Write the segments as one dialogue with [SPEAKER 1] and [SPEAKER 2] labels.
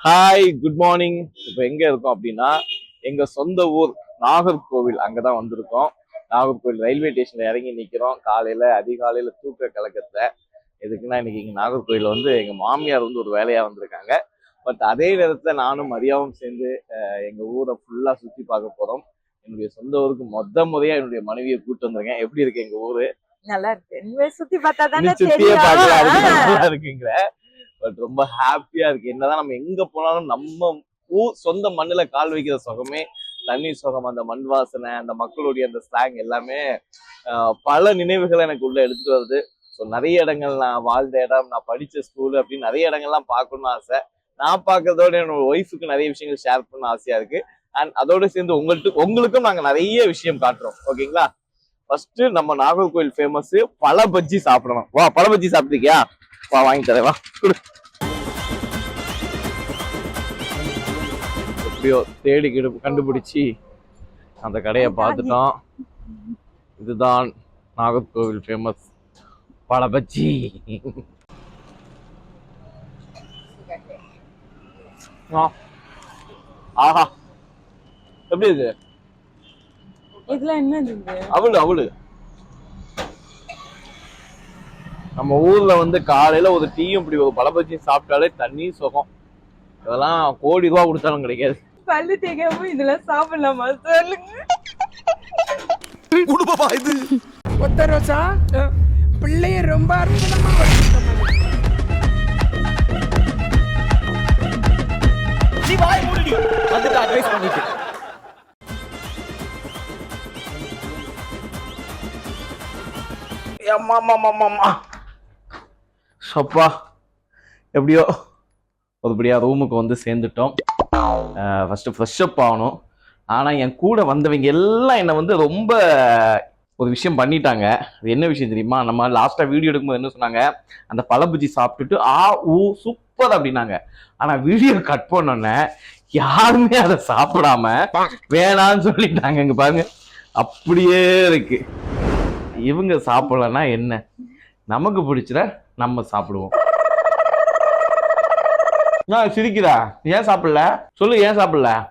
[SPEAKER 1] Hi good morning இப்போ எங்க இருக்கோம் அப்படின்னா எங்க சொந்த ஊர் நாகர்கோவில் அங்கதான் வந்திருக்கோம். நாகர்கோவில் ரயில்வே ஸ்டேஷன்ல இறங்கி நிக்கிறோம். காலையில அதிகாலையில தூக்க கலக்கத்துல. எதுக்குன்னா இன்னைக்கு இங்க நாகர்கோவில் வந்து எங்க மாமியார் வந்து ஒரு வேலையா வந்திருக்காங்க. பட் அதே நேரத்துல நானும் மரியாவும் சேர்ந்து அஹ், எங்க ஊரை ஃபுல்லா சுத்தி பார்க்க போறோம். என்னுடைய சொந்த ஊருக்கு மொத முறையா என்னுடைய மனைவியை கூட்டு வந்திருக்கேன். எப்படி இருக்கு எங்க ஊரு?
[SPEAKER 2] நல்லா இருக்கு. சுத்தி பார்த்தா தானே
[SPEAKER 1] சுத்தியே பார்க்கலாம் இருக்குங்கிற. பட் ரொம்ப ஹாப்பியா இருக்கு. என்னதான் நம்ம எங்க போனாலும் நம்ம ஊ சொந்த மண்ணுல கால் வைக்கிற சுகமே தண்ணி சுகம் அந்த மண் வாசனை அந்த மக்களுடைய அந்த ஸ்லாங் எல்லாமே பல நினைவுகளை எனக்கு உள்ள எடுத்துட்டு வருது. ஸோ நிறைய இடங்கள் நான் வாழ்ந்த இடம் நான் படித்த ஸ்கூல் அப்படின்னு நிறைய இடங்கள்லாம் பார்க்கணும்னு ஆசை. நான் பார்க்கறதோட என்னோட ஒய்ஃபுக்கு நிறைய விஷயங்கள் ஷேர் பண்ண ஆசையா இருக்கு. அண்ட் அதோட சேர்ந்து உங்கள்கிட்ட உங்களுக்கும் நாங்கள் நிறைய விஷயம் காட்டுறோம். ஓகேங்களா ஃபர்ஸ்ட் நம்ம நாகர்கோவில் ஃபேமஸ் பழ பஜ்ஜி சாப்பிடணும். வா பழ பஜ்ஜி சாப்பிட்டிருக்கியா? வா வாங்கி தரேன் வா. எப்படியோ தேடி கண்டுபிடிச்சி அந்த கடையை பார்த்துட்டோம். இதுதான் நாகர்கோவில் ஃபேமஸ் பழ பஜ்ஜி. ஆ. ஆஹா. எப்படி இருக்கு?
[SPEAKER 2] இதுல என்ன இருக்கு
[SPEAKER 1] அவளு அவளு. நம்ம ஊர்ல வந்து காலையில ஒரு டீயும் இப்படி ஒரு பழபஜ்ஜியும் சாப்பிட்டாலே தண்ணி சுகம். இதெல்லாம் கோடி ரூபா கொடுத்தாலும் கிடைக்காது.
[SPEAKER 2] பல்லு தேய்க்காம இதெல்லாம் சாப்பிடலாமா? சொல்லுங்க.
[SPEAKER 3] குடும்பமா இது.
[SPEAKER 4] ஒத்த ரோசா? பிள்ளைய ரொம்ப அற்புதமா
[SPEAKER 1] நீ வாய் மூடிடி. வந்துட்டு அட்வைஸ் பண்ணிட்டு. அம்மா சப்பா எப்படியோ ஒருபடியா ரூமுக்கு வந்து சேர்ந்துட்டோம். ஃபர்ஸ்ட் ஃப்ரெஷ் அப் ஆகணும். ஆனால் என் கூட வந்தவங்க எல்லாம் என்னை வந்து ரொம்ப ஒரு விஷயம் பண்ணிட்டாங்க. அது என்ன விஷயம் தெரியுமா? நம்ம லாஸ்ட்டாக வீடியோ எடுக்கும்போது என்ன சொன்னாங்க? அந்த பழபுஜி சாப்பிட்டுட்டு ஆ ஊ சூப்பர் அப்படின்னாங்க. ஆனால் வீடியோ கட் பண்ணோன்னே யாருமே அதை சாப்பிடாம வேணான்னு சொல்லிட்டாங்க இங்கே பாருங்க. அப்படியே இருக்கு. இவங்க சாப்பிடலன்னா என்ன? நமக்கு பிடிச்சத நம்ம சாப்பிடுவோம். நான் சிரிக்கிறா. ஏன் சாப்பிடல? சொல்லு ஏன் சாப்பிடல?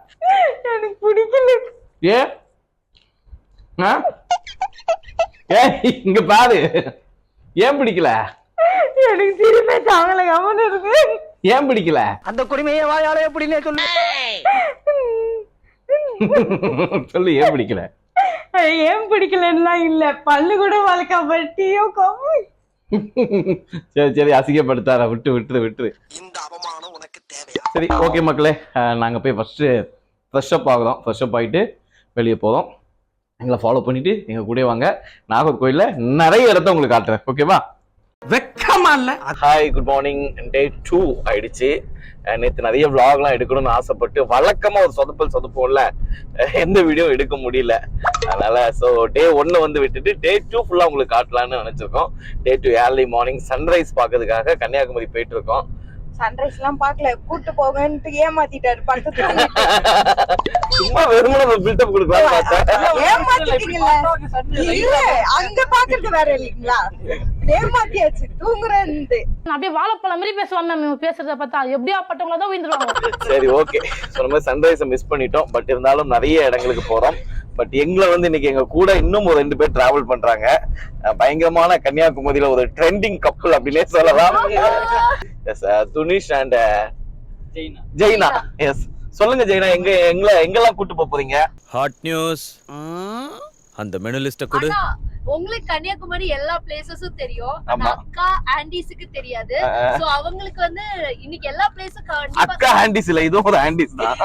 [SPEAKER 2] எனக்கு பிடிக்கல.
[SPEAKER 1] ஏ? ஆ? ஏய் இங்க பாரு. ஏன் பிடிக்கல?
[SPEAKER 2] எனக்கு சிரிப்பே தாங்கல கவனம் இருக்கு.
[SPEAKER 1] ஏன் பிடிக்கல?
[SPEAKER 4] அந்த குடிமையை வாயால எப்படின்னே சொல்லு.
[SPEAKER 1] சொல்லு ஏன் பிடிக்கல?
[SPEAKER 2] ஏன் பிடிக்கலன்னுலாம் இல்ல. பல்லு கூட வளர்க்காம டீயோ காஃபி
[SPEAKER 1] சரி சரி அசிங்கப்படுத்தாத விட்டு விட்டுரு விட்டுரு.
[SPEAKER 3] இந்த அவமானம் உனக்கு தேவையா?
[SPEAKER 1] சரி ஓகே மக்களே அஹ், நாங்க போய் ஃபர்ஸ்ட் ஃப்ரெஷ் அப் ஆகுறோம். ஃப்ரெஷ் அப் ஆகிட்டு வெளியே போதும் எங்களை ஃபாலோ பண்ணிட்டு எங்க கூட வாங்க. நாகர்கோயில்ல நிறைய இடத்த உங்களுக்கு காட்டுறேன். ஓகேவா
[SPEAKER 4] வெக்கமா இல்ல.
[SPEAKER 1] Hi good morning day two ஆயிடுச்சு. நேத்து நிறைய vlogலாம் எடுக்கணும்னு ஆசைப்பட்டு வழக்கமா ஒரு சொதப்பல் சொதப்போம்ல எந்த வீடியோ எடுக்க முடியல. அதனால ஸோ டே ஒன்னு வந்து விட்டுட்டு டே டூ ஃபுல்லா உங்களுக்கு காட்டலாம்னு நினைச்சிருக்கோம். Day two early morning sunrise பார்க்கறதுக்காக கன்னியாகுமரி போயிட்டு இருக்கோம்
[SPEAKER 2] சன்ரைஸ் எல்லாம் பாக்கல கூட்டு போகன்ட்டு ஏமாத்திட்டாரு. பக்கத்துல
[SPEAKER 1] சும்மா வெறுமனே பில்டப்
[SPEAKER 2] இல்ல அங்க பாக்குறது வேற இல்லைங்களா? ஏமாத்தியாச்சு தூங்குறேன்ட்டு.
[SPEAKER 5] அப்படியே வாழைப்பழம் மாதிரி பேசுவாங்க நம்ம பேசுறத பார்த்தா எப்படியா பட்டவங்கள தான் உயிர்ந்துருவாங்க.
[SPEAKER 1] சரி ஓகே சொன்ன மாதிரி சன்ரைஸை மிஸ் பண்ணிட்டோம். பட் இருந்தாலும் நிறைய இடங்களுக்கு போறோம். பட் எங்களை வந்து இன்னைக்கு எங்க கூட இன்னும் ஒரு ரெண்டு பேர் டிராவல் பண்றாங்க. பயங்கரமான கன்னியாகுமரியில ஒரு ட்ரெண்டிங் கப்பல் அப்படின்னே சொல்லலாம். Yes Thunish and Jaina. Yes சொல்லுங்க ஜெய்னா. எங்க எங்களை எங்கெல்லாம் கூட்டு போறீங்க?
[SPEAKER 6] ஹாட் நியூஸ் அந்த மெனு லிஸ்ட கொடு.
[SPEAKER 7] உங்களுக்கு கன்னியாகுமரி எல்லா பிளேசஸும் தெரியும். அக்கா ஆண்டிஸுக்கு தெரியாது. சோ அவங்களுக்கு வந்து இன்னைக்கு எல்லா பிளேஸும்
[SPEAKER 1] அக்கா ஹேண்டிஸ் இல்ல இதுவும் ஒரு ஹேண்டிஸ் தான்.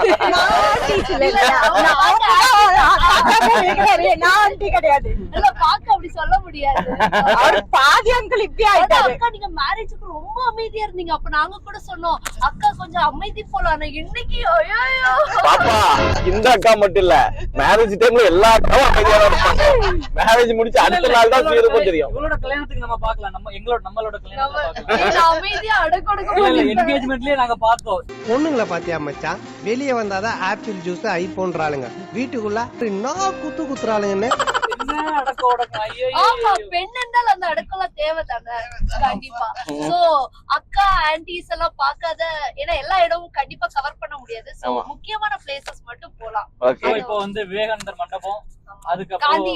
[SPEAKER 7] அப்படி சொல்ல முடியாது.
[SPEAKER 2] அவர் பாதி அங்கிள் இப்படி
[SPEAKER 7] அக்கா நீங்க மேரேஜுக்கு ரொம்ப அமைதியா இருந்தீங்க. அப்ப நாங்க கூட சொன்னோம் அக்கா கொஞ்சம் அமைதி போல ஆனா இன்னைக்கு ஐயோ
[SPEAKER 1] பாப்பா இந்த அக்கா மட்டும் இல்ல. மேரேஜ் டைம்ல எல்லா அக்காவும் அமைதியா இருப்பாங்க. மேரேஜ் முடிச்சு அடுத்த நாள் தான் சீருக்கும் தெரியும்.
[SPEAKER 8] இவங்களோட கல்யாணத்துக்கு நம்ம பார்க்கலாம். நம்ம எங்களோட நம்மளோட கல்யாணத்துக்கு பார்க்கலாம்.
[SPEAKER 7] நீங்க அமைதியா அடக்கொடுக்க
[SPEAKER 8] என்கேஜ்மெண்ட்லயே நாங்க பார்த்தோம்
[SPEAKER 9] பொண்ணுங்களை பாத்தியா மச்சான் வெளியே வந்தாதான் ஆப்பிள் ஜூஸ் ஐபோன்றாளுங்க வீட்டுக்குள்ள என்ன குத்து குத்துறாளுங்கன்னு?
[SPEAKER 8] என்ன அடக்க உடக்கம் ஐயோ
[SPEAKER 7] ஆமா பெண் என்றால் அந்த அடக்கலாம் தேவை தானே? கண்டிப்பா. சோ அக்கா ஆன்டிஸ் எல்லாம் பார்க்காத ஏன்னா எல்லா இடமும் கண்டிப்பா சோ
[SPEAKER 1] ஆமா.
[SPEAKER 7] முக்கியமான பிளேசஸ் மட்டும் போலாம்.
[SPEAKER 8] இப்போ வந்து விவேகானந்தர் மண்டபம். அதுக்கப்புறம்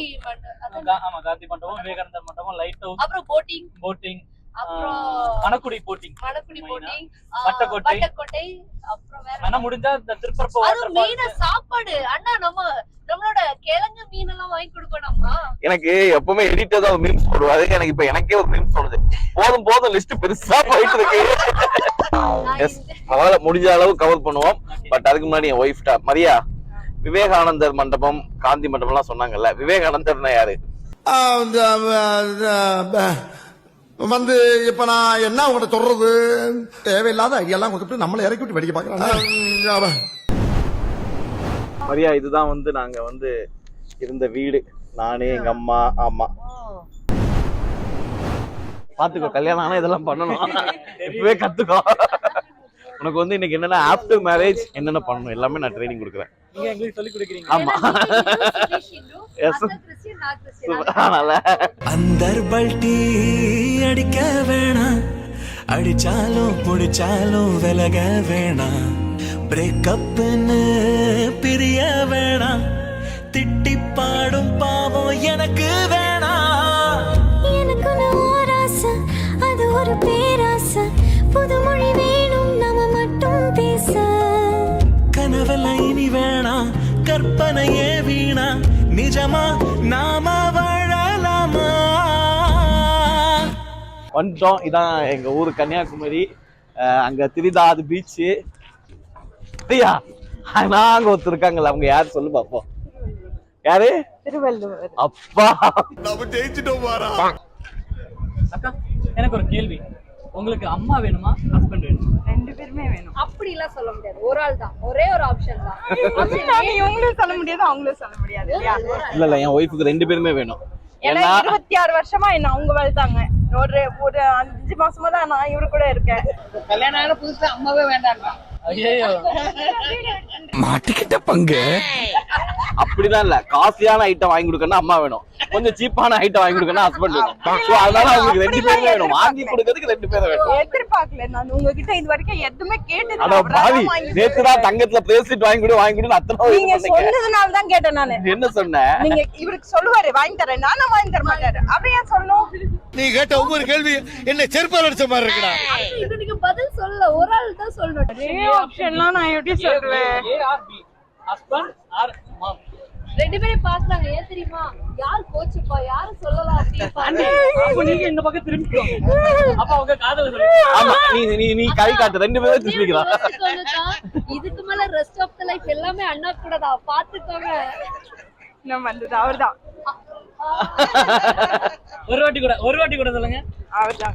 [SPEAKER 8] ஆமா காந்தி மண்டபம் விவேகானந்தர் மண்டபம் லைட் ஹவுஸ்
[SPEAKER 7] அப்புறம் போட்டிங்
[SPEAKER 8] போட்டிங்
[SPEAKER 7] அப்புறம்
[SPEAKER 8] மணக்குடி போட்டிங்
[SPEAKER 7] மணக்குடி. போட்டிங்
[SPEAKER 8] வட்டக்கோட்டை.
[SPEAKER 7] வட்டக்கோட்டை அப்புறம் வேற
[SPEAKER 8] ஆனா முடிஞ்சா இந்த திருப்பரப்பு
[SPEAKER 7] அது
[SPEAKER 8] வாட்டர்
[SPEAKER 7] மெயினா சாப்பாடு. அண்ணா நம்ம நம்மளோட கிழங்கு மீன் எல்லாம் வாங்கி கொடுக்கணுமா?
[SPEAKER 1] எனக்கு எப்பவுமே எடிட்டர் தான் மீம்ஸ் போடுவாரு. எனக்கு இப்ப எனக்கே ஒரு மீம்ஸ் தோணுது. போதும் போதும் லிஸ்ட் பெருசா போயிட்டு இருக்கு. எஸ் அதனால முடிஞ்ச அளவு கவர் பண்ணுவோம். பட் அதுக்கு முன்னாடி என் ஒய்ஃப்டா மரியா விவேகானந்தர் மண்டபம் காந்தி மண்டபம்லாம் சொன்னாங்கல்ல. விவேகானந்தர்னா யாரு?
[SPEAKER 10] வந்து இப்ப நான் என்ன உங்கள்ட்ட சொல்றது? தேவையில்லாத ஐடியாலாம் கொடுத்துட்டு நம்மளை இறக்கி விட்டு வெடிக்க பாக்குறாங்க
[SPEAKER 1] மரியா இதுதான் வந்து நாங்க வந்து இருந்த வீடு. நானே எங்க அம்மா ஆமா பாத்துக்கோ கல்யாணம் ஆனா இதெல்லாம் பண்ணணும். இப்பவே கத்துக்கோ. உனக்கு வந்து இன்னைக்கு என்னன்னா ஆஃப்டர் மேரேஜ் என்னென்ன பண்ணணும் எல்லாமே நான் ட்ரைனிங் கொடுக்குறேன்.
[SPEAKER 8] நீங்க எங்களுக்கு சொல்லி கொடுக்குறீங்க.
[SPEAKER 1] ஆமா.
[SPEAKER 7] சுரேஷ் இந்து,
[SPEAKER 1] Yes.
[SPEAKER 7] அக்கா கிறிஸ்டியன், நான் கிறிஸ்டியன்.
[SPEAKER 1] அதனால
[SPEAKER 11] அந்தர் பல்டி அடிக்க வேணாம். அடிச்சாலும் புடிச்சாலும் விலக வேணாம். பிரேக்கப்னு பிரிய வேணாம். திட்டி பாடும் பாவம் எனக்கு வேணாம். கற்பனையே வீணா. நிஜமா நாம வாழலாமா?
[SPEAKER 1] வந்துட்டோம் இதான் எங்க ஊரு கன்னியாகுமரி. அஹ் அங்க திரிதாது பீச்சு ஐயா நாங்க ஒருத்தர் இருக்காங்கல்ல அவங்க யாரு சொல்லு பாப்போம். யாரு?
[SPEAKER 2] திருவள்ளுவர்.
[SPEAKER 1] அப்பா.
[SPEAKER 10] நம்ம ஜெயிச்சிட்டோம் பாரா
[SPEAKER 8] அக்கா எனக்கு ஒரு கேள்வி. உங்களுக்கு அம்மா வேணுமா ஹஸ்பண்ட் வேணுமா?
[SPEAKER 2] ரெண்டு பேருமே வேணும்.
[SPEAKER 7] அப்படி எல்லாம் சொல்ல முடியாது. ஒரு ஆள் தான். ஒரே ஒரு ஆப்ஷன் தான்.
[SPEAKER 2] இவங்களும் சொல்ல முடியாது அவங்களும் சொல்ல முடியாது இல்லையா?
[SPEAKER 1] இல்ல இல்ல என் ஒய்ஃபுக்கு ரெண்டு பேருமே வேணும்.
[SPEAKER 2] ஏன்னா இருபத்தி ஆறு வருஷமா என்ன அவங்க வளர்த்தாங்க ஒரு ஒரு அஞ்சு மாசமா தான் நான் இவரு கூட இருக்கேன்.
[SPEAKER 4] கல்யாணம் ஆன புதுசுல அம்மாவே வேண்டாம் மாட்டிக்கிட்ட பங்கு?
[SPEAKER 1] அப்படிதான் இல்ல. காஸ்ட்லியான ஐட்டம் வாங்கி கொடுக்கணும் அம்மா வேணும். கொஞ்சம் சீப்பான ஐட்டம் வாங்கி கொடுக்கணும் ஹஸ்பண்ட் வேணும். அதனால அவங்களுக்கு ரெண்டு பேரும் வேணும். வாங்கி கொடுக்கறதுக்கு ரெண்டு பேரும் வேணும்.
[SPEAKER 2] எதிர்பார்க்கல. நான் உங்ககிட்ட இது வரைக்கும் எதுவுமே கேட்டது
[SPEAKER 1] அட பாவி. நேத்து தான் தங்கத்துல பிரேஸ்லெட் வாங்கி கொடு வாங்கி கொடு அத்தனை
[SPEAKER 2] நீங்க. சொன்னதுனால தான் கேட்டேன் நானு.
[SPEAKER 1] என்ன சொன்ன?
[SPEAKER 2] நீங்க இவருக்கு சொல்லுவாரு வாங்கி தரேன். நானும் வாங்கி தர மாட்டாரு. அப்படி ஏன் சொல்லணும்?
[SPEAKER 10] நீ கேட்ட ஒவ்வொரு கேள்வி என்ன செருப்பால் அடிச்ச மாதிரி இருக்குடா.
[SPEAKER 7] இது நீங்க பதில் சொல்லல. ஒரு ஆள் தான் சொல்லணும்.
[SPEAKER 2] ஆப்ஷன்லாம் நான் எப்படி சொல்றேன்
[SPEAKER 8] A or B. Husband or mom.
[SPEAKER 7] ரெண்டு பேரும் பாக்குறாங்க ஏன் தெரியுமா? யார் கோச்சுப்பா? யாரு சொல்லலாம் அப்படின்னு
[SPEAKER 8] அப்ப நீங்க இந்த பக்கம் திரும்பிக்கோங்க அப்ப அவங்க காதல
[SPEAKER 1] ஆமா நீ நீ நீ கை காட்டு. ரெண்டு பேரும் திருப்பிக்கலாம்
[SPEAKER 7] இதுக்கு மேல ரெஸ்ட் ஆஃப் த லைஃப் எல்லாமே அண்ணா கூட தான். பாத்துக்கோங்க.
[SPEAKER 2] நம்ம வந்தது. அவர்தான்.
[SPEAKER 8] ஒரு வாட்டி கூட ஒரு வாட்டி கூட சொல்லுங்க.
[SPEAKER 2] அவர்தான்.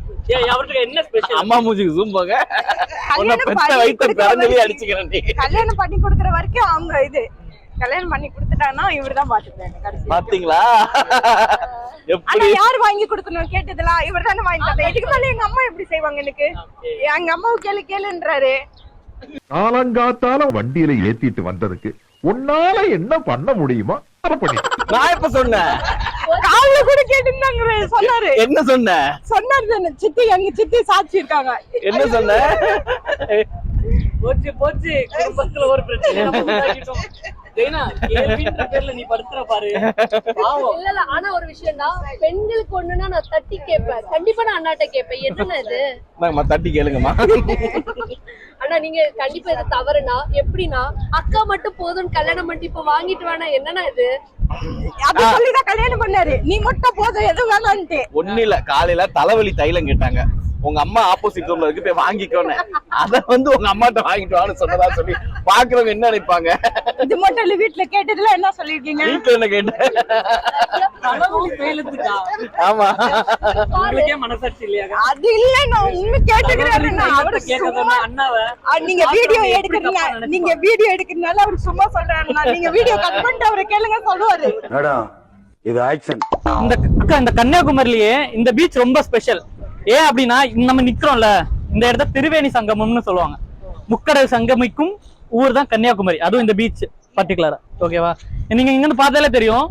[SPEAKER 8] அவருக்கு என்ன ஸ்பெஷல்
[SPEAKER 1] அம்மா மூஞ்சிக்கு ஜூம் போங்க உன்னை பெத்த பிறந்தவே அடிச்சுக்கிறேன் நீ.
[SPEAKER 2] கல்யாணம் பண்ணி கொடுக்குற வரைக்கும் அவங்க இது. கல்யாணம் பண்ணி கொடுத்துட்டாங்கன்னா இவர்தான் பாத்துக்கிறாங்க கடைசி
[SPEAKER 1] பாத்தீங்களா?
[SPEAKER 2] ஆனா யார் வாங்கி கொடுக்கணும்? கேட்டதெல்லாம் இவர் தானே வாங்கி இதுக்கு மேல எங்க அம்மா எப்படி செய்வாங்க எனக்கு? எங்க அம்மாவை கேளு கேளுன்றாரு.
[SPEAKER 10] காலங்காத்தால வண்டியில ஏத்திட்டு வந்ததுக்கு உன்னால என்ன பண்ண முடியுமோ?
[SPEAKER 1] நான் எப்ப சொன்னேன்?
[SPEAKER 2] காலைல கூட கேட்டுருந்தாங்க சொன்னாரு.
[SPEAKER 1] என்ன சொன்ன?
[SPEAKER 2] சொன்னாரு சித்தி எங்க சித்தி சாட்சி இருக்காங்க.
[SPEAKER 1] என்ன சொன்ன?
[SPEAKER 8] போச்சு போச்சு. குடும்பத்துல ஒரு பிரச்சனை
[SPEAKER 7] ஆனா ஒரு விஷயம் தான் பெண்களுக்கு நான் தட்டி கேட்பேன் கண்டிப்பா நான் அண்ணாட்ட கேட்பேன் என்னன்னா இது?
[SPEAKER 1] தட்டி கேளுங்கம்மா.
[SPEAKER 7] ஆனா நீங்க கண்டிப்பா இது தவறுனா எப்படின்னா அக்கா மட்டும் போதும்னு கல்யாணம் பண்ணிட்டு இப்ப வாங்கிட்டு வேணா என்னன்னா இது?
[SPEAKER 2] அப்படி சொல்லிதான் கல்யாணம் பண்ணாரு. நீ மட்டும் போதும் எதுவும் வேணான்ட்டு.
[SPEAKER 1] ஒண்ணு இல்ல காலையில தலைவலி தைலம் கேட்டாங்க. உங்க அம்மா ஆப்போசிட் ரூம்ல இருக்கு போய் வாங்கிக்கோன்னு அத வந்து உங்க அம்மாட்ட வாங்கிட்டு வான்னு சொன்னதா சொல்லி பாக்குறவங்க என்ன நினைப்பாங்க?
[SPEAKER 2] இது மட்டும் இல்ல வீட்டுல கேட்டதுல என்ன சொல்லிருக்கீங்க
[SPEAKER 1] வீட்டுல என்ன கேட்டேன்? ஆமா.
[SPEAKER 8] உங்களுக்கே மனசாட்சி இல்லையா
[SPEAKER 2] அது இல்ல நான்
[SPEAKER 8] அண்ணாவை
[SPEAKER 2] ஆ, நீங்க வீடியோ எடுக்கிறீங்க? நீங்க வீடியோ எடுக்கிறதுனால அவர் சும்மா சொல்றாருன்னா நீங்க வீடியோ கட் பண்ணிட்டு அவரை கேளுங்க சொல்லுவாரு.
[SPEAKER 10] மேடம் இது ஆக்சன்
[SPEAKER 8] இந்த அக்கா இந்த கன்னியாகுமரியிலேயே இந்த பீச் ரொம்ப ஸ்பெஷல் ஏன் அப்படின்னா நம்ம நிக்கிறோம்ல இந்த இடத்த திருவேணி சங்கமம்னு சொல்லுவாங்க. முக்கடல் சங்கமிக்கும் ஊர் தான் கன்னியாகுமரி. அதுவும் இந்த பீச் பர்டிகுலரா ஓகேவா நீங்க இங்க இருந்து பார்த்தாலே தெரியும்.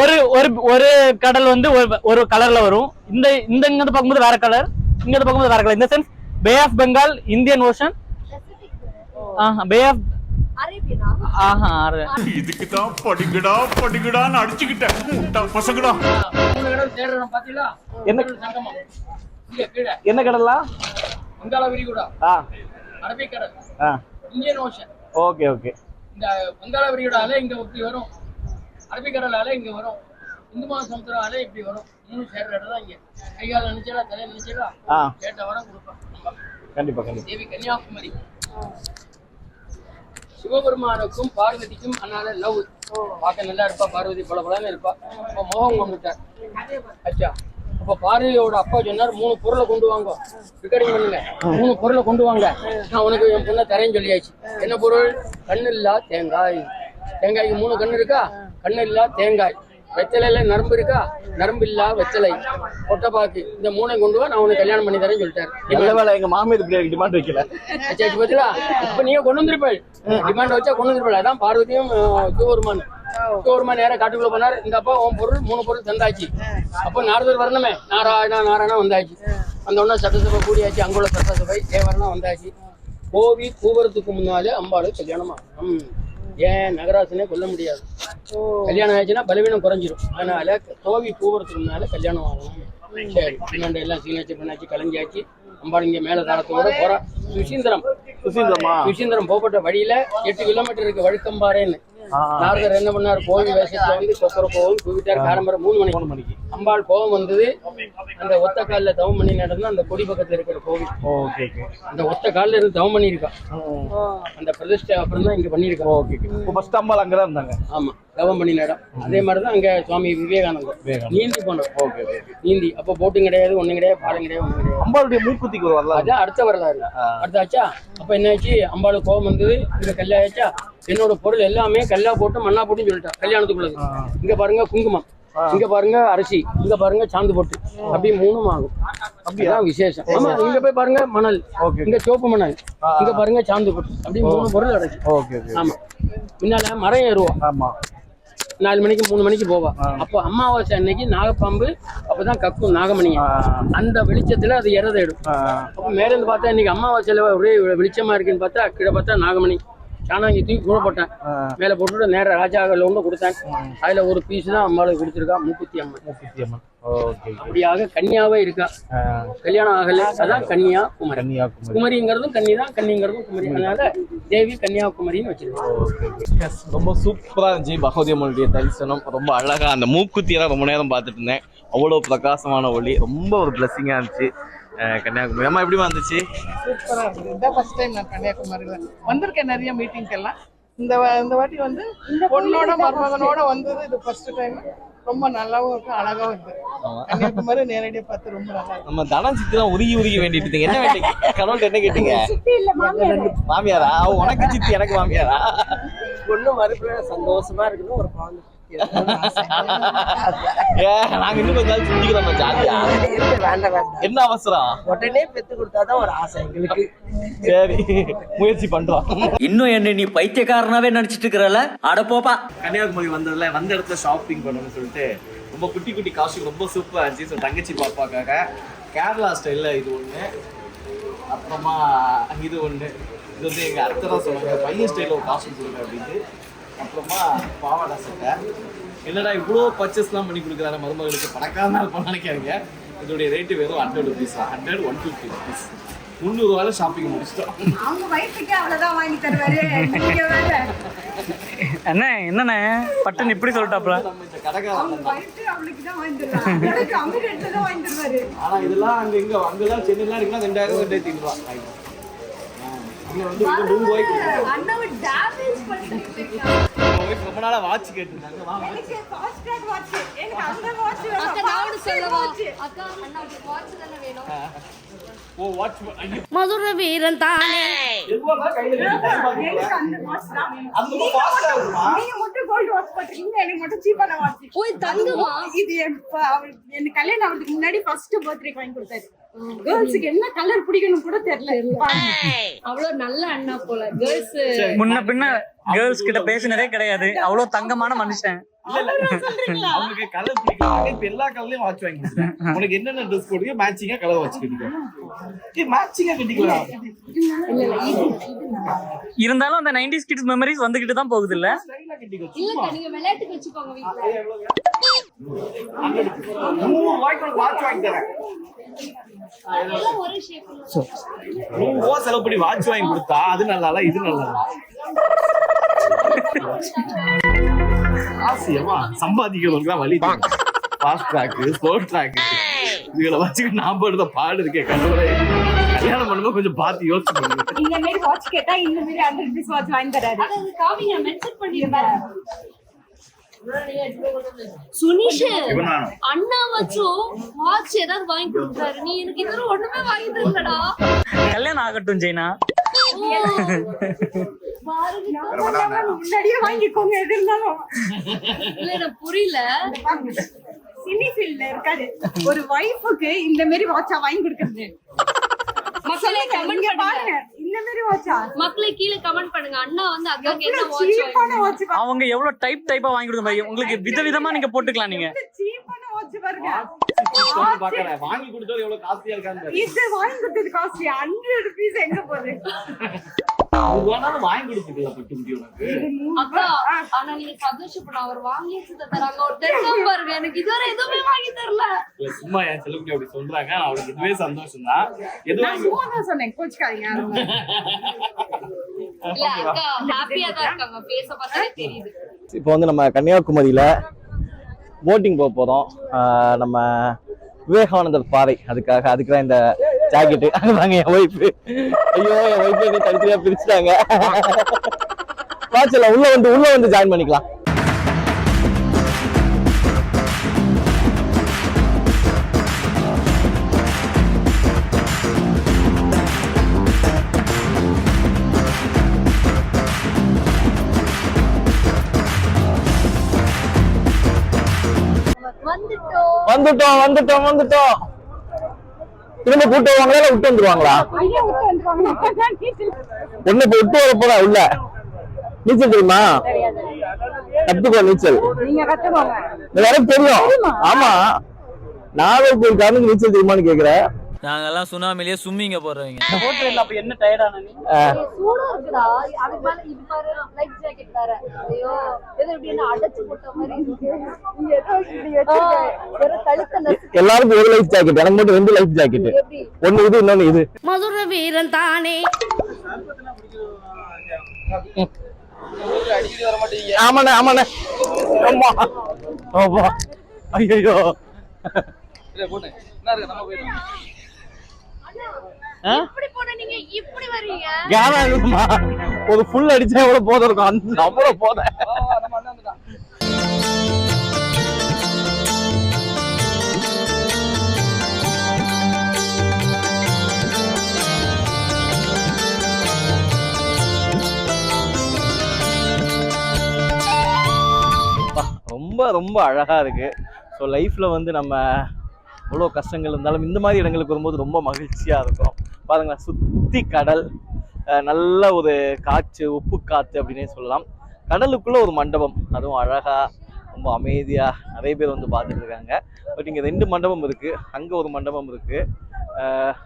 [SPEAKER 8] ஒரு ஒரு ஒரு கடல் வந்து ஒரு ஒரு கலர்ல வரும். இந்த இந்த இங்க இருந்து பார்க்கும்போது வேற கலர் இங்க இருந்து பார்க்கும்போது வேற கலர் இந்த sense bay of Bengal Indian ocean bay of ஆஹா
[SPEAKER 11] இதுக்கு தான் படிக்கடா படிக்கடான்னு அடிச்சுக்கிட்டேன். முட்டா பசங்கடா.
[SPEAKER 1] என்ன என்ன கடலா?
[SPEAKER 4] வங்காள விரிகுடா.
[SPEAKER 1] ஆ.
[SPEAKER 4] அரபிக்கடல்.
[SPEAKER 1] ஆ.
[SPEAKER 4] Indian ocean.
[SPEAKER 1] Okay okay.
[SPEAKER 4] இந்த வங்காள விரிகுடா அலை இங்க இப்படி வரும். அரபிக்கடல் அலை இங்க வரும். இந்து மகாசமுத்திரம் அலை இப்படி வரும். மூணு சேர்ற இடம் தான் இங்க. கையால் நினைச்சா தலையை நினைச்சா
[SPEAKER 1] ஆ.
[SPEAKER 4] கேட்ட வரம் கொடுப்போம். நம்ம
[SPEAKER 1] கண்டிப்பா கண்டிப்பா.
[SPEAKER 4] தேவி கன்னியாகுமரி. சிவபெருமானுக்கும் பார்வதிக்கும் அண்ணாத லவ் பார்க்க நல்லா இருப்பா பார்வதி பல பலன்னு இருப்பா. அப்போ மோகம் கொண்டுட்டார். அச்சா. அப்ப பார்வதியோட அப்பா சொன்னார் மூணு பொருளை கொண்டு வாங்க. ரிகார்டிங் பண்ணுங்க. மூணு பொருளை கொண்டு வாங்க. நான் உனக்கு என் பொண்ணை தரேன்னு சொல்லியாச்சு. என்ன பொருள்? கண்ணு இல்லா தேங்காய். தேங்காய்க்கு மூணு கண்ணு இருக்கா? கண்ணு இல்லா தேங்காய். வெத்தலையில நரம்பு இருக்கா? நரம்பு இல்லா வெத்தலை. பொட்டப்பாக்கு இந்த மூணை கொண்டு வா நான் உனக்கு கல்யாணம் பண்ணி தரேன்னு சொல்லிட்டாரு.
[SPEAKER 1] நல்ல வேலை எங்க மாமியார் இப்படி டிமாண்ட் வைக்கல.
[SPEAKER 4] ஆச்சு பாத்தீங்களா இப்ப நீங்க கொண்டு வந்திருப்பாள். டிமாண்ட் வச்சா கொண்டு வந்திருப்பாள். அதான் பார்வதியும் சிவபெருமான் சிவபெருமான் நேரம் காட்டுக்குள்ள போனார். இந்த அப்பா உன் பொருள் மூணு பொருள் தந்தாச்சு. அப்போ நாரதர் வரணுமே. நாராயணா நாராயணா வந்தாச்சு. அந்த உடனே சட்டசபை கூடியாச்சு. அங்குள்ள சட்டசபை தேவரனா வந்தாச்சு. கோவி கூவறதுக்கு முன்னாலே அம்பாளுக்கு கல்யாணம் ஆகணும் ஏன் நகராசனே கொல்ல முடியாது. கல்யாணம் ஆச்சுன்னா பலவீனம் குறைஞ்சிரும். அதனால கூவறதுக்கு முன்னால கல்யாணம் ஆகணும் சரி பின்னாண்ட எல்லாம் சீனாச்சு பண்ணாச்சு கலைஞ்சாச்சு. அம்பாள் இங்க மேல தாளத்தோட போறா. சுசீந்திரம்.
[SPEAKER 1] சுசீந்திரமா?
[SPEAKER 4] சுசீந்திரம் போகப்பட்ட வழியில எட்டு கிலோமீட்டர் இருக்கு வழுக்கம்பாறைன்னு. நாரதர் என்ன பண்ணார்? கோவில் வேஷத்துல வந்து கொக்கர போகும் கூவிட்டார் காரம்பரம் மூணு மணிக்கு.
[SPEAKER 1] மூணு மணிக்கு.
[SPEAKER 4] அம்பாள் கோபம் வந்தது. அந்த ஒத்த கால்ல தவம் பண்ணி நடந்து அந்த கொடி பக்கத்துல இருக்கிற கோவில்.
[SPEAKER 1] ஓகே
[SPEAKER 4] அந்த ஒத்த கால்ல இருந்து தவம் பண்ணியிருக்கா. அந்த பிரதிஷ்டை அப்புறம் தான் இங்க பண்ணியிருக்கா.
[SPEAKER 1] ஓகே இப்போ ஃபர்ஸ்ட் அம்மாள் அங்கதான் இருந்தாங்க.
[SPEAKER 4] ஆமா தவம் பண்ணி நடம் அதே மாதிரிதான் அங்க சுவாமி விவேகானந்தர். நீந்தி போனோம்
[SPEAKER 1] ஓகே
[SPEAKER 4] நீந்தி. அப்போ போட்டும் கிடையாது ஒண்ணும் கிடையாது பாலம் கிடையாது ஒண்ணும் கிடையாது.
[SPEAKER 1] அம்பாளுடைய மூக்குத்திக்கு ஒரு வரலாறு.
[SPEAKER 4] அதான் அடுத்த வரலாறு. அடுத்தாச்சா? அப்ப என்னாச்சு? அம்பாளுக்கு கோபம் வந்தது இங்க கல்யாணாச்சா என்னோட பொருள் எல்லாமே கல்லா போட்டு மண்ணா போட்டு சொல்லிட்டா கல்யாணத்துக்குள்ளது. இங்க பாருங்க குங்குமம். இங்க பாருங்க அரிசி இங்க பாருங்க சாந்து போட்டு. அப்படி மூணும் ஆகும். அப்படிதான் விசேஷம். ஆமா இங்க போய் பாருங்க மணல். இங்க சிவப்பு மணல். இங்க பாருங்க சாந்து போட்டு. அப்படி மூணு பொருள் அடைச்சு ஆமா. முன்னால மரம் ஏறுவோம்
[SPEAKER 1] ஆமா.
[SPEAKER 4] நாலு மணிக்கு மூணு மணிக்கு போவா. அப்போ அமாவாசை அன்னைக்கு நாகப்பாம்பு அப்பதான் கக்கும் நாகமணிங்க அந்த வெளிச்சத்துல அது இறத இடும் அப்போ மேல இருந்து பார்த்தா இன்னைக்கு அமாவாசையில ஒரே வெளிச்சமா இருக்குன்னு பார்த்தா கீழே பார்த்தா நாகமணி. சாணாங்கி தூக்கி கூட போட்டேன். மேல போட்டுட்டு நேரா ராஜாவில் ஒன்று கொடுத்தேன். அதுல ஒரு பீஸ் தான் அம்மாளுக்கு கொடுத்துருக்கா மூக்குத்தி அம்மன்.
[SPEAKER 1] மூக்குத்தி அம்மன். ஓகே
[SPEAKER 4] அப்படியாக கன்னியாவே இருக்கா. கல்யாணம் ஆகல. அதான் கன்னியா குமரி.
[SPEAKER 1] கன்னியாகுமரி
[SPEAKER 4] குமரிங்கிறதும் கன்னி தான் கன்னிங்கிறதும் குமரி. அதனால தேவி கன்னியாகுமரின்னு வச்சிருக்கோம்.
[SPEAKER 1] ரொம்ப சூப்பரா இருந்துச்சு பகவதி அம்மனுடைய தரிசனம். ரொம்ப அழகா அந்த மூக்குத்தியெல்லாம் ரொம்ப நேரம் பார்த்துட்டு இருந்தேன். அவ்வளோ பிரகாசமான ஒளி. ரொம்ப ஒரு பிளஸ்ஸிங்கா இருந்துச்சு. கன்னியாகுமரி. அம்மா எப்படிமா இருந்துச்சு
[SPEAKER 12] சூப்பரா இருக்குது இதான் ஃபர்ஸ்ட் டைம் நான் கன்னியாகுமரியில வந்திருக்கேன் நிறைய மீட்டிங்க்கு எல்லாம். இந்த வா- இந்த வாட்டி வந்து பொண்ணோட மருமகனோட வந்தது. இது ஃபர்ஸ்ட் டைம் ரொம்ப நல்லாவும் இருக்கு அழகாவும் இருக்கு. கன்னியாகுமரி நேரடியா பார்த்து ரொம்ப நல்லா
[SPEAKER 1] நம்ம தனம் சித்தி தான் உருகி உருகி வேண்டிட்டு இருந்தீங்க என்ன வேண்டிங்க கடவுள்கிட்ட என்ன கேட்டீங்க? மாமியாரா. அவ உனக்கு சித்தி எனக்கு மாமியாரா?
[SPEAKER 4] பொண்ணு மறுபடியும் சந்தோஷமா இருக்குது ஒரு குழந்தை
[SPEAKER 1] நாங்க இன்னும் கொஞ்ச நாள் சித்திக்கிறோம் ஜாலியா.
[SPEAKER 4] வேண்டாம் வேண்டாம்
[SPEAKER 1] என்ன அவசரம்?
[SPEAKER 4] உடனே பெத்து கொடுத்தாதான் ஒரு ஆசை எங்களுக்கு.
[SPEAKER 1] சரி முயற்சி பண்றோம்.
[SPEAKER 11] இன்னும் என்ன நீ பைத்தியக்காரனாவே நினைச்சிட்டு இருக்கிறல? அட போப்பா.
[SPEAKER 1] கன்னியாகுமரி வந்ததுல வந்த இடத்துல ஷாப்பிங் பண்ணணும்னு சொல்லிட்டு ரொம்ப குட்டி குட்டி காஸ்டியூம் ரொம்ப சூப்பரா இருந்துச்சு. ஸோ தங்கச்சி பாப்பாக்காக. கேரளா ஸ்டைல்ல இது ஒண்ணு. அப்புறமா இது ஒண்ணு. இது வந்து எங்க அத்தை தான் சொன்னாங்க பையன் ஸ்டைல்ல ஒரு காஸ்டியூம் கொடுங்க அப்படின்ட்டு. அப்புறமா பாவாடை சட்டை. என்னடா இவ்வளோ பர்ச்சேஸ்லாம் பண்ணி கொடுக்குறாரு மருமகளுக்கு? பணக்காரனா இருப்பான்னு நினைக்காதீங்க. இதோடைய ரேட்டு வெறும் hundred rupees hundred one fifty rupees முந்நூறுவாயில் shopping முடிச்சிட்டோம்.
[SPEAKER 2] அவங்க வயசுக்கு அவ்வளவுதான் வாங்கி தருவாரு.
[SPEAKER 8] என்ன என்னண்ணே? பட்டுன்னு இப்படி சொல்லிட்டாப்ல.
[SPEAKER 1] நம்ம இந்த கடைக்காரன்
[SPEAKER 2] வயசு அவளுக்கு தான் வாங்கி தருவாரு. எனக்கு அமீர் எடுத்து தான் வாங்கி தருவாரு.
[SPEAKER 1] ஆனா இதெல்லாம் அங்க இங்க அங்கெல்லாம் சென்னைலாம் இருக்குன்னா ரெண்டாயிரம் ரெண்டாயிரத்தி ஐநூறுவா. ரொம்ப நாளா வாட்ச் கேட்டிருந்தாங்க. வா
[SPEAKER 2] எனக்கு ஃபாஸ்ட் வாட்ச் எனக்கு அந்த வாட்ச்
[SPEAKER 7] அக்கா நான் ஒண்ணு சொல்லவா?
[SPEAKER 2] வாட்ச்
[SPEAKER 7] அக்கா அண்ணா வாட்ச் தானே வேணும்?
[SPEAKER 1] ஓ வாட்ச்
[SPEAKER 7] மதுர வீரன் தானே. ஓய் தங்கமா
[SPEAKER 2] இது எனக்கு கல்யாணம் ஆகிறதுக்கு முன்னாடி ஃபர்ஸ்ட் பர்த்டேக்கு வாங்கி கொடுத்தாரு. கேர்ள்ஸுக்கு என்ன கலர் பிடிக்கணும் கூட தெரியல.
[SPEAKER 7] அவ்வளவு நல்ல அண்ணா போல. கேர்ள்ஸ்
[SPEAKER 8] முன்ன பின்ன கேர்ள்ஸ் கிட்ட பேசினதே கிடையாது. அவ்வளவு தங்கமான மனுஷன்.
[SPEAKER 1] அவனுக்கு கலர் பிடிக்கும் இப்ப எல்லா கலர்லயும் வாட்ச் வாங்கி கொடுத்துட்டேன் உனக்கு என்னென்ன ட்ரெஸ் போடுங்க மேட்சிங்கா கலர் வாட்ச் கட்டிக்கோ மேட்சிங்கா கட்டிக்கலாம்.
[SPEAKER 8] இருந்தாலும் அந்த 90s கிட்ஸ் மெமரிஸ் வந்துகிட்டு தான் போகுது இல்ல?
[SPEAKER 7] இல்ல நீங்க விளையாட்டுக்கு வச்சுக்கோங்க வீட்டுல
[SPEAKER 1] நூறு ரூபாய்க்கு உனக்கு வாட்ச் வாங்கி தரேன். நூறு ரூபா செலவு பண்ணி வாட்ச் வாங்கி கொடுத்தா அது நல்லா இது நல்லா ஆசியமா சம்பாதிக்கிறவங்களுக்கு தான் வழி ஃபாஸ்ட் ட்ராக் ஸ்லோ ட்ராக் இதுகளை வச்சுக்கிட்டு நான் படுத்த பாடு இருக்கேன் கடவுளே. கல்யாணம் பண்ணும்போது கொஞ்சம் பார்த்து யோசிச்சு பண்ணுங்க
[SPEAKER 2] இந்த மாதிரி வாட்ச் கேட்டா இந்த மாதிரி ஹண்ட்ரட் ருபீஸ் வாட்ச் வாங்கி தராரு
[SPEAKER 7] அது காவிங்க மென்ஷன் பண்ணிருந்தேன் சுனிஷ் அண்ணா வச்சும் வாட்ச் ஏதாவது வாங்கி கொடுக்குறாரு. நீ எனக்கு இதுவரை ஒண்ணுமே வாங்கி தரலடா.
[SPEAKER 8] கல்யாணம் ஆகட்டும் ஜெய்னா.
[SPEAKER 2] முன்னாடியே வாங்கிக்கோங்க எது இருந்தாலும்
[SPEAKER 7] இல்ல எனக்கு புரியல.
[SPEAKER 2] சினி ஃபீல்ட்ல ஒரு வைஃபுக்கு இந்த மாதிரி வாட்சா வாங்கி கொடுக்கறது.
[SPEAKER 7] கமெண்ட்
[SPEAKER 2] பாருங்க.
[SPEAKER 7] மக்களே கீழே கமெண்ட் பண்ணுங்க. அண்ணா வந்து அக்காக்கு என்ன வாட்ச்
[SPEAKER 8] அவங்க எவ்வளவு டைப் டைப்பா வாங்கி மாதிரி உங்களுக்கு விதவிதமா நீங்க போட்டுக்கலாம் நீங்க.
[SPEAKER 2] சீப்பான வாட்ச் பாருங்க.
[SPEAKER 1] பாக்குறேன் வாங்கி கொடுத்தது எவ்வளவு காஸ்ட்லியா இருக்கான்னு.
[SPEAKER 2] இது வாங்கி கொடுத்தது ருபீஸ் எங்க போகுது?
[SPEAKER 1] ஒரு ரூபானாலும் வாங்கி கொடுத்துக்கல பட்டு முடி உனக்கு.
[SPEAKER 7] அக்கா ஆனா நீங்க சந்தோஷப்படும் அவர் வாங்கி வச்சத தராங்க. ஒரு டென்ஷன் பாருங்க. எனக்கு இதுவரை எதுவுமே வாங்கி தரல.
[SPEAKER 1] இல்ல சும்மா என் செல்லுக்குட்டி அப்படி சொல்றாங்க. அவளுக்கு இதுவே சந்தோஷம் தான் எது
[SPEAKER 2] நான்
[SPEAKER 1] வாங்கி
[SPEAKER 2] சும்மா தான் சொன்னேன். கோச்சுக்காதீங்க.
[SPEAKER 7] இல்ல அக்கா ஹாப்பியா தான் இருக்காங்க. பேச பார்த்தாலே தெரியுது.
[SPEAKER 1] இப்போ வந்து நம்ம கன்னியாகுமரியில் போட்டிங் போக போகிறோம் நம்ம விவேகானந்தர் பாறை. அதுக்காக அதுக்கு தான் இந்த ஜாக்கெட்டு அங்கே என் ஒய்ஃபு ஐயோ என் ஒய்ஃபு என்னை தனித்தனியாக பிரிச்சுட்டாங்க. வாட்சில் உள்ள வந்து உள்ள வந்து ஜாயின் பண்ணிக்கலாம்.
[SPEAKER 7] வந்துட்டோம்
[SPEAKER 1] வந்துட்டோம் வந்துட்டோம். திரும்ப கூட்டு வருவாங்களா இல்லை விட்டு வந்துருவாங்களா? ஒண்ணு இப்ப விட்டு வர போறா உள்ள நீச்சல் தெரியுமா? கத்துக்கோ நீச்சல். எனக்கு தெரியும்? ஆமா. நாகர்கோவில் காரனுக்கு நீச்சல் தெரியுமான்னு கேக்குறேன்.
[SPEAKER 6] நாங்கெல்லாம் சுனாமிலேயே சும்மிங்க போடுறவங்க
[SPEAKER 8] போட்டுல அப்ப என்ன டயர்டான நீ?
[SPEAKER 7] சூடா இருக்குடா. அதுக்கு மேல இது பாரு லைஃப் ஜாக்கெட் வேற. ஐயோ ஏதோ இப்படி என்ன அடைச்சு போட்ட மாதிரி இருக்கு.
[SPEAKER 2] ஏதோ இப்படி வச்சிருக்க
[SPEAKER 7] வெறும் கழுத்த நசுக்கு.
[SPEAKER 1] எல்லாருக்கும் ஒரு லைஃப் ஜாக்கெட் எனக்கு மட்டும் ரெண்டு லைஃப் ஜாக்கெட் ஒண்ணு இது இன்னொன்னு இது.
[SPEAKER 7] மதுர வீரன் தானே.
[SPEAKER 1] ஆமாண்ணே ஆமாண்ணே. ஆமா. ஆமா. ஐயோ
[SPEAKER 7] இப்படி வர்றீங்க
[SPEAKER 1] கேமரா இருக்குமா ஒரு ஃபுல் அடிச்சா எவ்வளவு போதும் இருக்கும்? அந்த அவ்வளவு போத. ரொம்ப ரொம்ப அழகா இருக்கு. ஸோ லைஃப்ல வந்து நம்ம எவ்வளோ கஷ்டங்கள் இருந்தாலும் இந்த மாதிரி இடங்களுக்கு வரும்போது ரொம்ப மகிழ்ச்சியா இருக்கும். பாருங்களேன் சுத்தி கடல் நல்ல ஒரு காற்று உப்பு காற்று அப்படின்னே சொல்லலாம். கடலுக்குள்ள ஒரு மண்டபம் அதுவும் அழகா ரொம்ப அமைதியா நிறைய பேர் வந்து பார்த்துட்டு இருக்காங்க. பட் இங்க ரெண்டு மண்டபம் இருக்கு அங்க ஒரு மண்டபம் இருக்கு.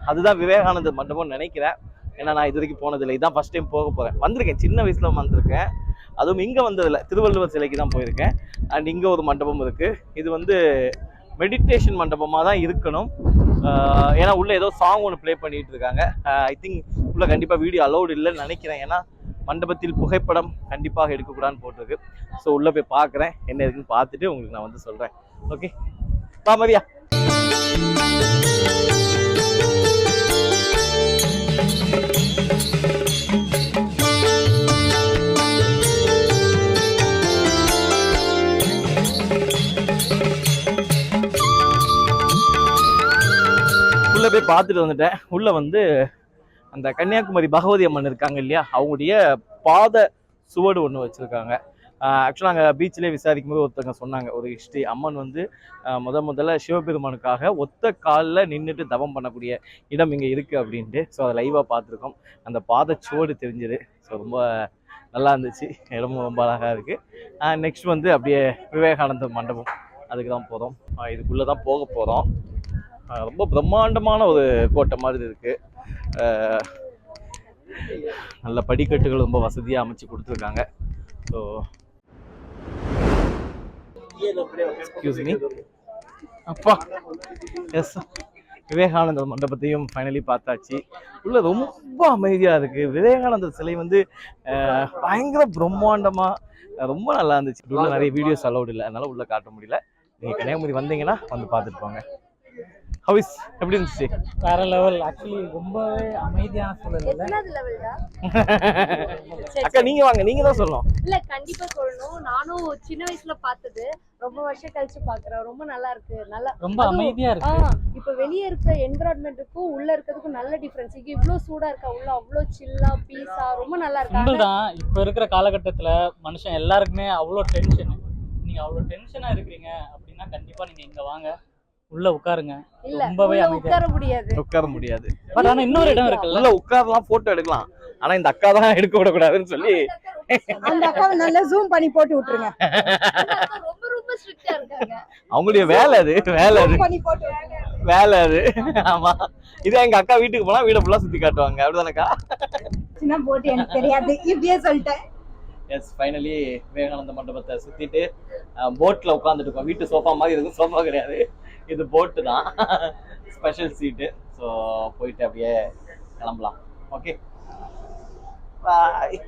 [SPEAKER 1] அதுதான் விவேகானந்தர் மண்டபம்னு நினைக்கிறேன். ஏன்னா நான் இது வரைக்கும் போனதில்லை. இதான் ஃபர்ஸ்ட் டைம் போக போறேன். வந்திருக்கேன் சின்ன வயசுல வந்திருக்கேன். அதுவும் இங்க வந்ததில்லை திருவள்ளுவர் சிலைக்கு தான் போயிருக்கேன். அண்ட் இங்க ஒரு மண்டபம் இருக்கு. இது வந்து மெடிடேஷன் மண்டபமாக தான் இருக்கணும். ஏன்னா உள்ளே ஏதோ சாங் ஒன்று ப்ளே பண்ணிட்டு இருக்காங்க. ஐ திங்க் உள்ளே கண்டிப்பாக வீடியோ அலௌடு இல்லைன்னு நினைக்கிறேன். ஏன்னா மண்டபத்தில் புகைப்படம் கண்டிப்பாக எடுக்கக்கூடாதுன்னு போட்டிருக்கு. ஸோ உள்ளே போய் பார்க்குறேன். என்ன இருக்குன்னு பார்த்துட்டு உங்களுக்கு நான் வந்து சொல்கிறேன் ஓகே வா பார்த்துட்டு வந்துட்டேன். உள்ள வந்து அந்த கன்னியாகுமரி பகவதி அம்மன் இருக்காங்க இல்லையா? அவங்களுடைய பாத சுவடு ஒன்று வச்சுருக்காங்க. ஆக்சுவலாக அங்கே பீச்சிலே விசாரிக்கும் போது ஒருத்தவங்க சொன்னாங்க. ஒரு ஹிஸ்ட்ரி அம்மன் வந்து முத முதல்ல சிவபெருமானுக்காக ஒத்த காலில் நின்றுட்டு தவம் பண்ணக்கூடிய இடம் இங்கே இருக்குது அப்படின்ட்டு. ஸோ அதை லைவாக பார்த்துருக்கோம். அந்த பாதச்சுவடு தெரிஞ்சது. ஸோ ரொம்ப நல்லா இருந்துச்சு. இடமும் ரொம்ப அழகாக இருக்குது நெக்ஸ்ட் வந்து அப்படியே விவேகானந்தர் மண்டபம். அதுக்கு தான் போகிறோம் இதுக்குள்ளே தான் போக போகிறோம் ரொம்ப பிரம்மாண்டமான ஒரு கோட்டை மாதிரி இருக்குது நல்ல படிக்கட்டுகள் ரொம்ப வசதியாக அமைச்சு கொடுத்துருக்காங்க. ஸோ எக்ஸ்கியூஸ் மீ அப்பா எஸ் விவேகானந்தர் மண்டபத்தையும் ஃபைனலி பார்த்தாச்சு. உள்ள ரொம்ப அமைதியாக இருக்குது விவேகானந்தர் சிலை வந்து பயங்கர பிரம்மாண்டமாக ரொம்ப நல்லா இருந்துச்சு. உள்ள நிறைய வீடியோஸ் அலௌட் இல்லை. அதனால உள்ளே காட்ட முடியல. நீங்கள் கன்னியாகுமரி வந்தீங்கன்னா வந்து பார்த்துட்டு போங்க. ஹவிஸ் எப்படி இருந்துச்சு?
[SPEAKER 8] வேற லெவல் ஆக்சுவலி ரொம்பவே அமைதியான சூழல் இல்ல?
[SPEAKER 1] அக்கா நீங்க வாங்க நீங்க தான் சொல்லணும்.
[SPEAKER 7] இல்ல கண்டிப்பா சொல்லணும். நானும் சின்ன வயசுல பார்த்தது. ரொம்ப வருஷம் கழிச்சு பாக்குறேன் ரொம்ப நல்லா இருக்கு. நல்லா
[SPEAKER 8] ரொம்ப அமைதியா இருக்கு.
[SPEAKER 7] இப்ப வெளிய இருக்க என்விரான்மெண்ட்டுக்கும் உள்ள இருக்கிறதுக்கும் நல்ல டிஃபரன்ஸ் இங்க இவ்ளோ சூடா இருக்கா? உள்ள அவ்ளோ சில்லா பீஸா ரொம்ப நல்லா இருக்கு?
[SPEAKER 8] சிம்பிள்
[SPEAKER 7] ஆனா-
[SPEAKER 8] தான். இப்ப இருக்கிற காலகட்டத்துல மனுஷன் எல்லாருக்குமே அவ்வளோ டென்ஷன் நீங்க அவ்வளோ டென்ஷனா இருக்கிறீங்க அப்படின்னா கண்டிப்பா நீங்க இங்க வாங்க. உள்ள உட்காருங்க.
[SPEAKER 7] இல்ல
[SPEAKER 8] ரொம்பவே
[SPEAKER 7] உட்கார முடியாது.
[SPEAKER 1] உட்கார முடியாது.
[SPEAKER 8] பட் ஆனா இன்னொரு இடம் இருக்குல்ல.
[SPEAKER 1] உள்ள உட்காரலாம் போட்டோ எடுக்கலாம். ஆனா இந்த அக்கா தான் எடுக்க விடக்கூடாதுன்னு சொல்லி.
[SPEAKER 2] அந்த அக்காவை நல்லா ஜூம் பண்ணி போட்டு விட்டுருங்க.
[SPEAKER 7] அந்த அக்கா ரொம்ப ரொம்ப ஸ்ட்ரிக்ட்டா இருக்காங்க.
[SPEAKER 1] அவங்களுடைய வேலை அது வேலை அது.
[SPEAKER 2] பண்ணி போட்டு விட்டுருங்க.
[SPEAKER 1] வேலை அது. ஆமா. இதே எங்க அக்கா வீட்டுக்கு போனா வீட ஃபுல்லா சுத்தி காட்டுவாங்க. அப்படிதானக்கா?
[SPEAKER 2] சின்ன போட்டு எனக்கு தெரியாது. இப்படியே சொல்லிட்டேன்.
[SPEAKER 1] எஸ் ஃபைனலி விவேகானந்த மண்டபத்தை சுத்திட்டு போட்ல உட்காந்துட்டு இருக்கோம். வீட்டு சோஃபா மாதிரி இருக்கும். சோஃபா கிடையாது. இது போட்டு தான். ஸ்பெஷல் சீட்டு ஸோ போயிட்டு அப்படியே கிளம்பலாம். ஓகே பாய்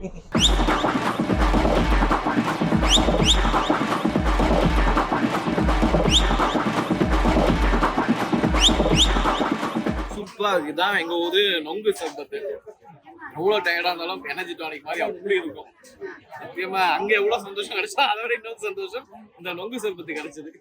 [SPEAKER 1] சூப்பராக இருக்கு எங்கள் ஊர் நொங்கு சம்பத்து. எவ்வளோ டயர்டாக இருந்தாலும் எனர்ஜி டானிக் மாதிரி அப்படி இருக்கும். முக்கியமாக அங்கே எவ்வளோ சந்தோஷம் கிடைச்சா அதை விட இன்னொரு சந்தோஷம் இந்த நொங்கு சம்பத்து கிடைச்சது.